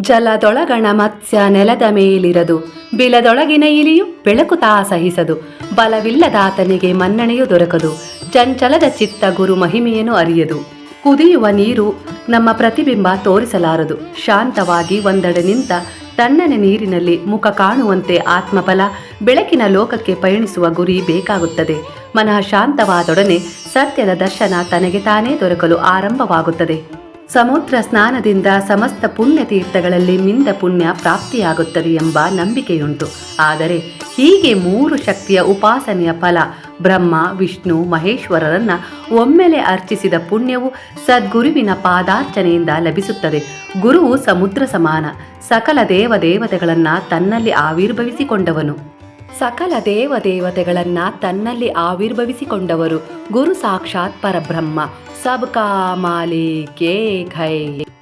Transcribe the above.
ಜಲದೊಳಗಣ ಮತ್ಸ್ಯ ನೆಲದ ಮೇಲಿರದು. ಬಿಲದೊಳಗಿನ ಇಲಿಯು ಬೆಳಕು ತಾ ಸಹಿಸದು. ಬಲವಿಲ್ಲದಾತನಿಗೆ ಮನ್ನಣೆಯು ದೊರಕದು. ಚಂಚಲದ ಚಿತ್ತ ಗುರು ಮಹಿಮೆಯನ್ನು ಅರಿಯದು. ಕುದಿಯುವ ನೀರು ನಮ್ಮ ಪ್ರತಿಬಿಂಬ ತೋರಿಸಲಾರದು. ಶಾಂತವಾಗಿ ಒಂದೆಡೆ ನಿಂತ ತಣ್ಣನೆ ನೀರಿನಲ್ಲಿ ಮುಖ ಕಾಣುವಂತೆ ಆತ್ಮಬಲ ಬೆಳಕಿನ ಲೋಕಕ್ಕೆ ಪಯಣಿಸುವ ಗುರಿ ಬೇಕಾಗುತ್ತದೆ. ಮನಃ ಶಾಂತವಾದೊಡನೆ ಸತ್ಯದ ದರ್ಶನ ತನಗೆ ತಾನೇ ದೊರಕಲು ಆರಂಭವಾಗುತ್ತದೆ. ಸಮುದ್ರ ಸ್ನಾನದಿಂದ ಸಮಸ್ತ ಪುಣ್ಯ ತೀರ್ಥಗಳಲ್ಲಿ ಮಿಂದ ಪುಣ್ಯ ಪ್ರಾಪ್ತಿಯಾಗುತ್ತದೆ ಎಂಬ ನಂಬಿಕೆಯುಂಟು. ಆದರೆ ಹೀಗೆ ಮೂರು ಶಕ್ತಿಯ ಉಪಾಸನೆಯ ಫಲ ಬ್ರಹ್ಮ, ವಿಷ್ಣು, ಮಹೇಶ್ವರರನ್ನ ಒಮ್ಮೆಲೆ ಅರ್ಚಿಸಿದ ಪುಣ್ಯವು ಸದ್ಗುರುವಿನ ಪಾದಾರ್ಚನೆಯಿಂದ ಲಭಿಸುತ್ತದೆ. ಗುರುವು ಸಮುದ್ರ ಸಮಾನ, ಸಕಲ ದೇವ ದೇವತೆಗಳನ್ನ ತನ್ನಲ್ಲಿ ಆವಿರ್ಭವಿಸಿಕೊಂಡವನು. ಸಕಲ ದೇವ ದೇವತೆಗಳನ್ನ ತನ್ನಲ್ಲಿ ಆವಿರ್ಭವಿಸಿಕೊಂಡವರು ಗುರು ಸಾಕ್ಷಾತ್ ಪರಬ್ರಹ್ಮ सबका मालिक एक है।